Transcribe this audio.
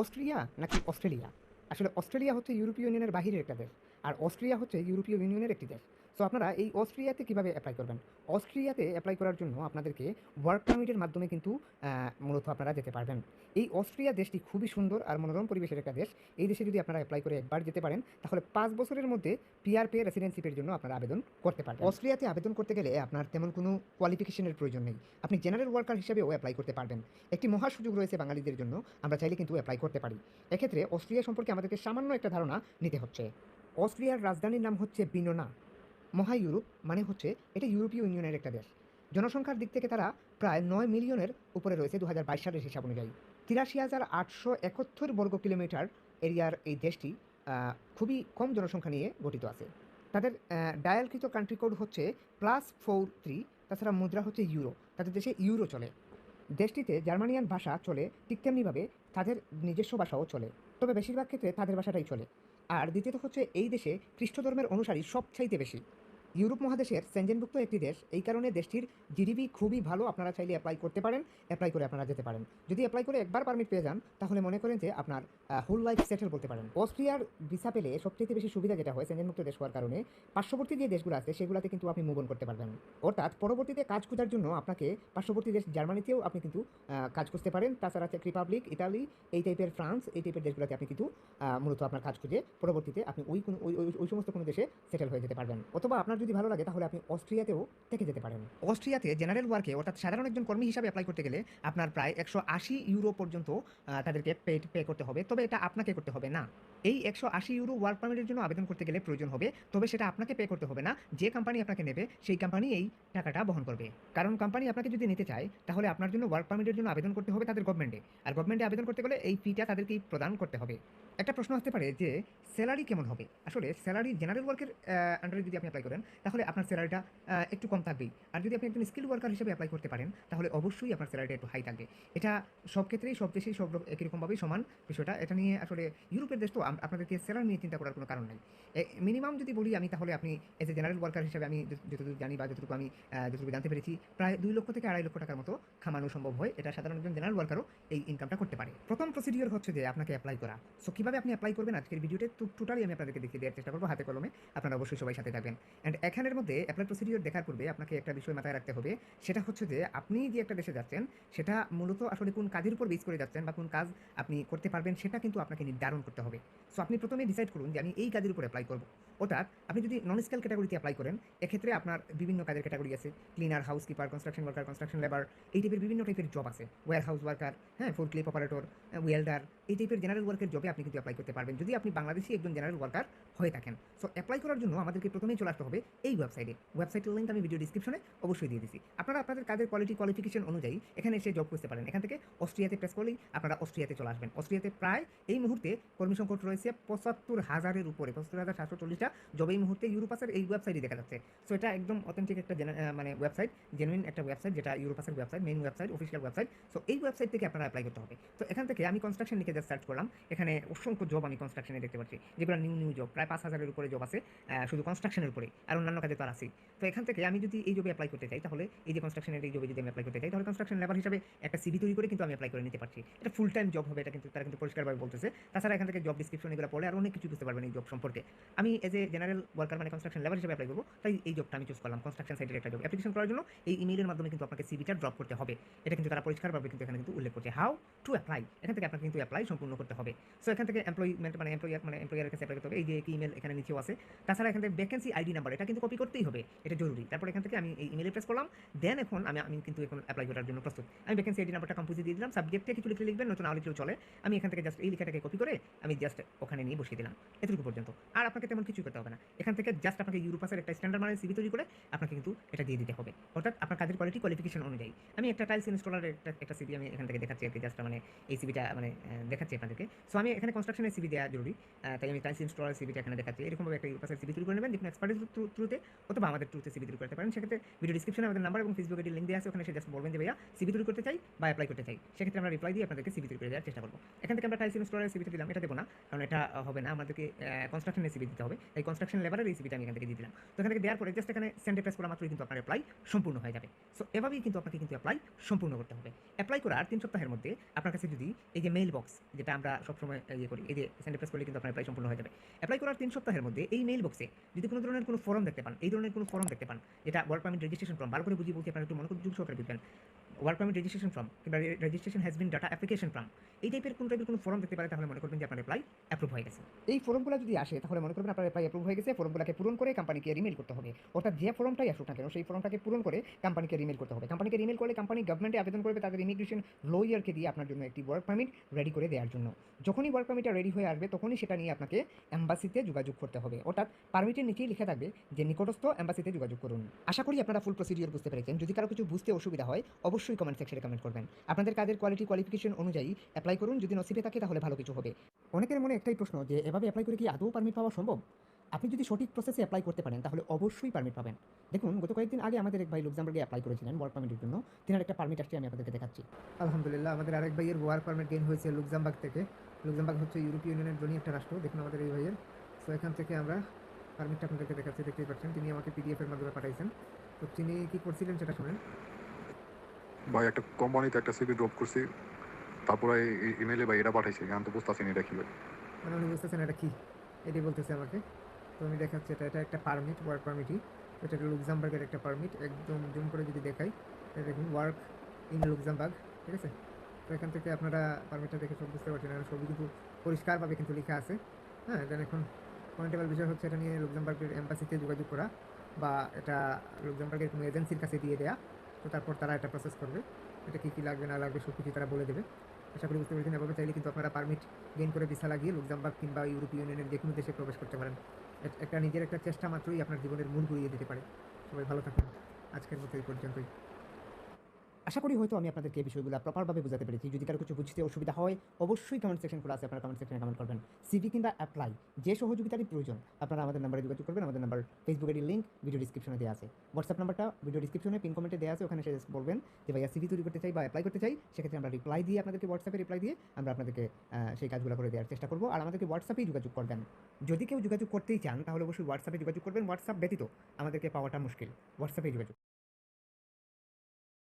Austria নাকি Australia? আসলে Australia হচ্ছে ইউরোপীয় ইউনিয়নের বাহিরের একটা দেশ, আর অস্ট্রিয়া হচ্ছে ইউরোপীয় ইউনিয়নের একটি দেশ। সো আপনারা এই অস্ট্রিয়াতে কীভাবে অ্যাপ্লাই করবেন? অস্ট্রিয়াতে অ্যাপ্লাই করার জন্য আপনাদেরকে ওয়ার্ক পারমিটের মাধ্যমে কিন্তু মূলত আপনারা যেতে পারবেন। এই অস্ট্রিয়া দেশটি খুবই সুন্দর আর মনোরম পরিবেশের একটা দেশ। এই দেশে যদি আপনারা অ্যাপ্লাই করে একবার যেতে পারেন, তাহলে পাঁচ বছরের মধ্যে পিআর পে রেসিডেন্সিপের জন্য আপনারা আবেদন করতে পারবেন। অস্ট্রিয়াতে আবেদন করতে গেলে আপনার তেমন কোনো কোয়ালিফিকেশনের প্রয়োজন নেই। আপনি জেনারেল ওয়ার্কার হিসেবেও অ্যাপ্লাই করতে পারবেন। একটি মহা সুযোগ রয়েছে বাঙালিদের জন্য, আমরা চাইলে কিন্তু অ্যাপ্লাই করতে পারি। এক্ষেত্রে অস্ট্রিয়া সম্পর্কে আমাদেরকে সামান্য একটা ধারণা নিতে হচ্ছে। অস্ট্রিয়ার রাজধানীর নাম হচ্ছে বিনোনা। মহা ইউরোপ মানে হচ্ছে এটা ইউরোপীয় ইউনিয়নের একটা দেশ। জনসংখ্যার দিক থেকে তারা প্রায় নয় মিলিয়নের উপরে রয়েছে দু হাজার বাইশ সালের হিসাব অনুযায়ী। তিরাশি হাজার আটশো একাত্তর বর্গ কিলোমিটার এরিয়ার এই দেশটি খুবই কম জনসংখ্যা নিয়ে গঠিত আছে। তাদের ডায়ালকৃত কান্ট্রি কোড হচ্ছে প্লাস ফোর থ্রি তাছাড়া মুদ্রা হচ্ছে ইউরো তাদের দেশে ইউরো চলে। দেশটিতে জার্মানিয়ান ভাষা চলে ঠিক তেমনিভাবে তাদের নিজস্ব ভাষাও চলে, তবে বেশিরভাগ ক্ষেত্রে তাদের ভাষাটাই চলে। আর দ্বিতীয়ত হচ্ছে এই দেশে খ্রিস্ট ধর্মের অনুসারী সবচাইতে বেশি। ইউরোপ মহাদেশের সেনজেনভুক্ত একটি দেশ, এই কারণে দেশটির জিডিপি খুবই ভালো। আপনারা চাইলে অ্যাপ্লাই করতে পারেন অ্যাপ্লাই করে আপনারা যেতে পারেন। যদি অ্যাপ্লাই করে একবার পারমিট পেয়ে যান, তাহলে মনে করেন যে আপনার হোল লাইফ সেটেল বলতে পারেন। অস্ট্রিয়ার ভিসা পেলে সবচেয়ে বেশি সুবিধা যেটা হয় সেনজেনমুক্ত দেশ হওয়ার কারণে, পার্শ্ববর্তী যে দেশগুলো আছে, সেগুলোতে কিন্তু আপনি মুভ অন করতে পারবেন। অর্থাৎ পরবর্তীতে কাজ খোঁজার জন্য আপনাকে পার্শ্ববর্তী দেশ জার্মানিতেও আপনি কিন্তু কাজ করতে পারেন। তাছাড়া চেক রিপাবলিক, ইতালি, এই টাইপের ফ্রান্স, এই টাইপের দেশগুলোতে আপনি কিন্তু মূলত আপনার কাজ খুঁজে পরবর্তীতে আপনি ওই কোনো, ওই সমস্ত কোনো দেশে সেটেল হয়ে যেতে পারবেন। অথবা আপনার যদি ভালো লাগে, তাহলে আপনি অস্ট্রিয়াতেও থেকে যেতে পারেন। অস্ট্রিয়াতে জেনারেল ওয়ার্কে, অর্থাৎ সাধারণ একজন কর্মী হিসাবে অ্যাপ্লাই করতে গেলে আপনার প্রায় একশো আশি ইউরো পর্যন্ত তাদেরকে পে করতে হবে। তবে এটা আপনাকে করতে হবে না। এই একশো আশি ইউরো ওয়ার্ক পারমিটের জন্য আবেদন করতে গেলে প্রয়োজন হবে, তবে সেটা আপনাকে পে করতে হবে না। যে কোম্পানি আপনাকে নেবে, সেই কোম্পানি এই টাকাটা বহন করবে। কারণ কোম্পানি আপনাকে যদি নিতে চায়, তাহলে আপনার জন্য ওয়ার্ক পারমিটের জন্য আবেদন করতে হবে তাদের গভর্নমেন্টে আর গভর্নমেন্টে আবেদন করতে গেলে এই ফিটা তাদেরকেই প্রদান করতে হবে। একটা প্রশ্ন আসতে পারে যে স্যালারি কেমন হবে? আসলে স্যালারি জেনারেল ওয়ার্কের আন্ডারে যদি আপনি অ্যাপ্লাই করেন, তাহলে আপনার স্যালারিটা একটু কম থাকবেই। আর যদি আপনি একজন স্কিল ওয়ার্কার হিসেবে অ্যাপ্লাই করতে পারেন, তাহলে অবশ্যই আপনার স্যালারিটা একটু হাই থাকবে। এটা সব ক্ষেত্রেই সব দেশেই সব একই রকমভাবেই সমান বিষয়টা। এটা নিয়ে আসলে ইউরোপের দেশ তো আপনাদেরকে স্যালারি নিয়ে চিন্তা করার কোনো কারণ নাই। মিনিমাম যদি বলি আমি তাহলে আপনি এজ এ জেনারেল ওয়ার্কার হিসাবে আমি যত- যতটুকু জানি বা যতটুকু আমি যতটুকু জানতে পেরেছি, প্রায় দুই লক্ষ থেকে আড়াই লক্ষ টাকার মতো খামানো সম্ভব হয়। এটা সাধারণ একজন জেনারেল ওয়ার্কারও এই ইনকামটা করতে পারে। প্রথম প্রসিডিওর হচ্ছে যে আপনাকে অ্যাপ্লাই করা। সো কীভাবে আপনি অ্যাপ্লাই করবেন আজকের ভিডিওতে টোটালি আমি আপনাদেরকে দেখিয়ে দেওয়ার চেষ্টা করব হাতে কলমে। আপনারা অবশ্যই সবাই সাথে থাকবেন। অ্যান্ড এখানের মধ্যে অ্যাপ্লাই প্রসিডিওর দেখার পূর্বে আপনাকে একটা বিষয় মাথায় রাখতে হবে। সেটা হচ্ছে যে আপনি যে একটা দেশে যাচ্ছেন, সেটা মূলত আসলে কোন কাজের উপর বেস করে যাচ্ছেন বা কোন কাজ আপনি করতে পারবেন, সেটা কিন্তু আপনাকে নির্ধারণ করতে হবে। সো আপনি প্রথমে ডিসাইড করুন যে আমি এই কাজের উপর অ্যাপ্লাই করব। অর্থাৎ আপনি যদি নন স্কেল ক্যাটাগরিতে অ্যাপ্লাই করেন, এক্ষেত্রে আপনার বিভিন্ন কাজের ক্যাটাগরি আছে। Cleaner house keeper construction worker construction labour এই টাইপের বিভিন্ন টাইপের জব আছে। ওয়ার হাউস ওয়ার্কার হ্যাঁ ফুল ক্লিপ অপারেটর ওয়েল্ডার এই টাইপের জেনারেল ওয়ার্কের জবে আপনি কিন্তু অ্যাপ্লাই করতে পারবেন। যদি আপনি বাংলাদেশি একজন জেনারেল ওয়ার্কার হয়ে থাকেন। সো অ্যাপ্লাই করার জন্য আমাদেরকে প্রথমেই চলে আসতে হবে এই ওয়েবসাইটে ওয়েবসাইটের লিঙ্ক আমি ভিডিও ডিসক্রিপশনে অবশ্যই দিয়ে দিচ্ছি আপনারা আপনাদের কাজের কোয়ালিটি কোয়ালিফিকেশন অনুযায়ী এখানে এসে জব করতে পারেন। এখান থেকে অস্ট্রিয়াতে প্রেস করলেই আপনারা অস্ট্রিয়াতে চলে আসবেন। অস্ট্রিয়াতে প্রায় এই মুহূর্তে কর্মী সংকট রয়েছে। পঁচাত্তর হাজারের উপরে, পঁচাত্তর হাজার সাতশো চল্লিশটা জব এই মুহূর্তে ইউরোপাসের এই ওয়েবসাইটে দেখা যাচ্ছে। সো এটা একদম অথেন্টিক একটা মানে ওয়েবসাইট জেনুইন একটা ওয়েবসাইট যেটা ইউরোপাসের website main website official website so এই ওয়েবসাইট থেকে আপনারা অ্যাপ্লাই করতে হবে। তো এখান থেকে আমি কনস্ট্রাকশন লিখে জাস্ট সার্চ করলাম। এখানে অসংখ্য জব আমি কনস্ট্রাকশনে দেখতে পাচ্ছি। যেগুলো নিউ নিউ জব প্রায় পাঁচ হাজারের উপরে জব আছে। শুধু কনস্ট্রাকশনের উপরে, আর অন্যান্য কাজে তার আছেই। তো, এখান থেকে আমি যদি এই জবে অ্যাপ্লাই করতে চাই, তাহলে এই যে কনস্ট্রাকশনের এই জবে যদি আমি অ্যাপ্লাই করতে চাই, তাহলে কনস্ট্রাকশন লেবার হিসাবে একটা সিভি তৈরি করে কিন্তু আমি অ্যাপ্লাই করে নিতে পারছি। এটা ফুল টাইম জব হবে, এটা কিন্তু তারা কিন্তু পরিষ্কারভাবে বলতেছে। তাছাড়া এখান থেকে জব ডিসক্রিপশন এগুলো পড়লে আর অনেক কিছু বুঝতে পারবেন এই জব সম্পর্কে। আমি এজ এ জেনারেল ওয়ার্কার মানে কনস্ট্রাকশন লেবার হিসেবে অ্যাপ্লাই করব, তাই এই জবটা আমি চুজ করলাম কনস্ট্রাকশন সাইটের একটা জব অ্যাপ্লিকেশন করার জন্য এই ইমেইলের মাধ্যমে কিন্তু আপনাকে সিভিটা ড্রপ করতে হবে। এটা কিন্তু তারা পরিষ্কারভাবে কিন্তু এখানে কিন্তু উল্লেখ করছে। হাউ টু অ্যাপ্লাই এখান থেকে আপনাকে কিন্তু অ্যাপ্লাই সম্পূর্ণ করতে হবে। সো এখান থেকে এমপ্লয়মেন্ট মানে এমপ্লয়ার মানে এমপ্লয়ারের কাছে অ্যাপ্লাই করতে হবে। এই যে ইমেল এখানে নিচেও আছে। তাছাড়া এখান থেকে ভ্যাকেন্সি আইডি নাম্বার এটা কিন্তু কপি করতেই হবে। এটা জরুরি। তারপর এখান থেকে আমি এই ইমেলে প্রেস করলাম। দেন এখন আমি আমি কিন্তু এখন অ্যাপ্লাই করার জন্য প্রস্তুত। আমি ভ্যাকেন্সি আইডি নাম্বারটা কম্পোজি দিয়ে দিলাম। সাবজেক্টে কিছু লিখে লিখবেন, নতুন আলো চলে। আমি এখান থেকে জাস্ট এই লেখাটাকে কপি করে আমি জাস্ট ওখানে নিয়ে বসিয়ে দিলাম, এতটুকু পর্যন্ত। আর আপনাকে তেমন কিছু করতে হবে না। এখান থেকে জাস্ট আপনাকে ইউরোপাসের একটা স্ট্যান্ডার্ড মানে সিভি তৈরি করে আপনাকে কিন্তু এটা দিয়ে দিতে হবে। অর্থাৎ আপনার কাজের কোয়ালিটি কোয়ালিফিকেশন অনুযায়ী। আমি একটা টাইলস ইনস্টলারের একটা একটা সিভি আমি এখান থেকে দেখাচ্ছি আর কি জাস্ট মানে এই সিভিটা মানে দেখাচ্ছি আপনাদেরকে। সো আমি এখানে কনস্ট্রাকশনের সিভি দেওয়া জরুরি তাই আমি টাইলস ইনস্টলার সিভিটা এখানে দেখাচ্ছি। এরকমভাবে একটা ইউরোপাসের সিভি তৈরি করে নেবেন, দেখুন এক্সপার্টিস থ্রুতে অথবা আমাদের থ্রুতে সিবি তৈরি করতে পারেন। সেক্ষেত্রে ভিডিও ডিসক্রিপশনে আমাদের নাম্বার এবং ফেসবুক লিঙ্ক দেওয়া আছে, ওখানে সে জাস্ট বলবেন যে, ভাইয়া সিবি তৈরি করতে চাই বা অ্যাপ্লাই করতে চাই। সেক্ষেত্রে আমরা রিপ্লাই দিয়ে আপনাদেরকে সিবি তৈরি করে দেওয়ার চেষ্টা করব। এখান থেকে আমরা টাইলস ইনস্টলারের সিবিতে দিলাম, এটা দেবো না, কারণ এটা হবে না। আমাদেরকে কনস্ট্রাকশনের সিবি দিতে হবে। এই কনস্ট্রাকশন লেবারের সিবিটা আমি এখান থেকে দিয়ে দিলাম। তো এখান থেকে দেওয়ার পরে জাস্ট এখানে সেন্ডে প্রেস করা মাত্রই কিন্তু আপনার অ্যাপ্লাই সম্পূর্ণ হয়ে যাবে। সো এভাবেই কিন্তু আপনাকে কিন্তু অ্যাপ্লাই সম্পূর্ণ করতে হবে। অ্যাপ্লাই করার তিন সপ্তাহের মধ্যে আপনার কাছে যদি এই যে মেইল বক্স যেটা আমরা সবসময় ইয়ে করি, এই যে সেন্ডে প্রেস করলে কিন্তু আপনার অ্যাপ্লাই সম্পূর্ণ হয়ে যাবে। অ্যাপ্লাই করার তিন সপ্তাহের মধ্যে এই মেইল বক্সে যদি কোনো ধরনের কোনো ফর্ম দেখতে পান, এই ধরনের কোনো ফর্ম দেখতে পান, যেটা ওয়ার্ক পারমিট রেজিস্ট্রেশন ফর্ম ভালো করে বুঝিয়ে বলছি, আপনারা একটু মনে করে সহকারে বুঝবেন। ওয়ার্ক পারমিট রেজিস্ট্রেশন ফর্ম কিংবা registration has been data application form এই টাইপের কোনো টাইপের কোনো ফর্ম দেখতে পারে, তাহলে মনে করবেন যে আপনার অ্যাপ্লাই অ্যাপ্রুভ হয়ে গেছে। এই ফর্মগুলো যদি আসে, তাহলে মনে করবেন আপনার অ্যাপ্লাই অ্যাপ্রুভ হয়ে গেছে ফর্মগুলোকে পূরণ করে কোম্পানিকে রিমেল করতে হবে। অর্থাৎ যে ফর্মটাই আসুক না কেন, সেই ফর্মটাকে পূরণ করে কোম্পানিকে রিমেল করতে হবে। কোম্পানিকে রিমেল করলে কোম্পানি গভর্নমেন্টে আবেদন করবে তাদের ইমিগ্রেশন লয়ারকে দিয়ে আপনার জন্য একটি ওয়ার্ক পারমিট রেডি করে দেওয়ার জন্য। যখনই ওয়ার্ক পারমিটটা রেডি হয়ে আসবে, তখনই সেটা নিয়ে আপনাকে অ্যাম্বাসিতে যোগাযোগ করতে হবে। অর্থাৎ পারমিটের নিচেই লিখে থাকবে যে নিকটস্থ অ্যাম্বাসিতে যোগাযোগ করুন। আশা করি আপনারা ফুল প্রসিডিওর বুঝতে পেরেছেন। যদি কারও কিছু বুঝতে অসুবিধা হয়, অবশ্যই কমেন্ট সেকশনে কমেন্ট করবেন। আপনাদের কাজের কোয়ালিটি কোয়ালিফিকেশন অনুযায়ী অ্যাপ্লাই করুন যদি নসিবে থাকে তাহলে ভালো কিছু হবে। অনেকের মনে একটাই প্রশ্ন যে এভাবে অ্যাপ্লাই করে কি আদৌ পারমিট পাওয়া সম্ভব? আপনি যদি সঠিক প্রসেসে অ্যাপ্লাই করতে পারেন তাহলে অবশ্যই পারমিট পাবেন। দেখুন গত কয়েকদিন আগে আমাদের এক ভাই লুকজামবার্গে অ্যাপ্লাই করেছিলেন ওয়ার্ক পারমিটের জন্য। তিনার একটা পারমিট আসছে আমি আপনাদেরকে দেখাচ্ছি। আলহামদুলিল্লাহ আমাদের আরেক ভাইয়ের ওয়ার্ক পারমিট গেইন হয়েছে লুকজামবার্গ থেকে। লুকজামবার্গ হচ্ছে ইউরোপীয় ইউনিয়নের জন্য একটা রাষ্ট্র দেখুন আমাদের এই ভাইয়ের। তো এখান থেকে আমরা পারমিটটা আপনাদেরকে দেখাচ্ছি দেখতেই পাচ্ছেন। তিনি আমাকে পিডিএফের মাধ্যমে পাঠাইছেন। তো তিনি কী করছিলেন সেটা শুনেন। ভাই, একটা কোম্পানিতে একটা সিভি ড্রপ করছি। তারপরে ইমেলে ভাই এটা পাঠাইছে আমি তো বুঝতেছি না এটা কি মানে উনি বুঝতেছেন এটা কি? এটি বলতেছে আমাকে। তো আমি দেখাচ্ছি, এটা এটা একটা পারমিট ওয়ার্ক পারমিটই এটা একটা লুকজামবার্গের একটা পারমিট একদম জুম করে যদি দেখাই, এটা দেখুন ওয়ার্ক ইন লুকজামবার্গ ঠিক আছে? তো এখান থেকে আপনারা পারমিটটা দেখে সব বুঝতে পারছেন। সবই কিন্তু পরিষ্কারভাবে কিন্তু লেখা আছে। হ্যাঁ দেন এখন পয়েন্টেবল বিষয় হচ্ছে এটা নিয়ে লুকজামবার্গের এম্বাসিতে যোগাযোগ করা বা এটা লুকজামবার্গের কোনো এজেন্সির কাছে দিয়ে দেওয়া তো তারপর তারা এটা প্রসেস করবে। এটা কী কী লাগবে, না লাগবে সব কিছু তারা বলে দেবে। আশা করি বুঝতে পেরেছেন। এভাবে চাইলে কিন্তু আপনারা পারমিট গেইন করে ভিসা লাগিয়ে লুকজামবার্গ কিংবা ইউরোপীয় ইউনিয়নের যে কোনো দেশে প্রবেশ করতে পারেন। এক- একটা নিজের একটা চেষ্টা মাত্রই আপনার জীবনের মূল ঘুরিয়ে দিতে পারে। সবাই ভালো থাকুন। আজকের মতো এই পর্যন্তই। আশা করি হয়তো আমি আপনাদেরকে এই বিষয়গুলো প্রপারভাবে বোঝাতে পেরেছি। যদি কারও কিছু বুঝতে অসুবিধা হয়, অবশ্যই কমেন্ট সেকশন খোলা আছে, আপনারা কমেন্ট সেকশনে কমেন্ট করবেন। সিভি কিংবা অ্যাপ্লাই যে সহযোগিতারই প্রয়োজন, আপনারা আমাদের নাম্বারে যোগাযোগ করবেন, আমাদের নাম্বার ফেসবুকের লিঙ্ক ভিডিও ডিসক্রিপশনে দেওয়া আছে। হোয়াটসঅ্যাপ নাম্বারটা ভিডিও ডিসক্রিপশনে পিন কমেন্টে দেওয়া আছে, ওখানে সে বলবেন যে, ভাইয়া সিভি তৈরি করতে চাই বা অ্যাপ্লাই করতে চাই সেক্ষেত্রে আমরা রিপ্লাই দিয়ে আপনাদেরকে হোয়াটসঅ্যাপে রিপ্লাই দিয়ে আমরা আপনাদেরকে সেই কাজগুলো করে দেওয়ার চেষ্টা করব। আর আমাদেরকে হোয়াটসঅ্যাপেই যোগাযোগ করবেন। যদি কেউ যোগাযোগ করতেই চান, তাহলে অবশ্যই হোয়াটসঅ্যাপে যোগাযোগ করবেন। হোয়াটসঅ্যাপ ব্যতীত আমাদেরকে পাওয়াটা মুশকিল। হোয়াটসঅ্যাপে যোগাযোগ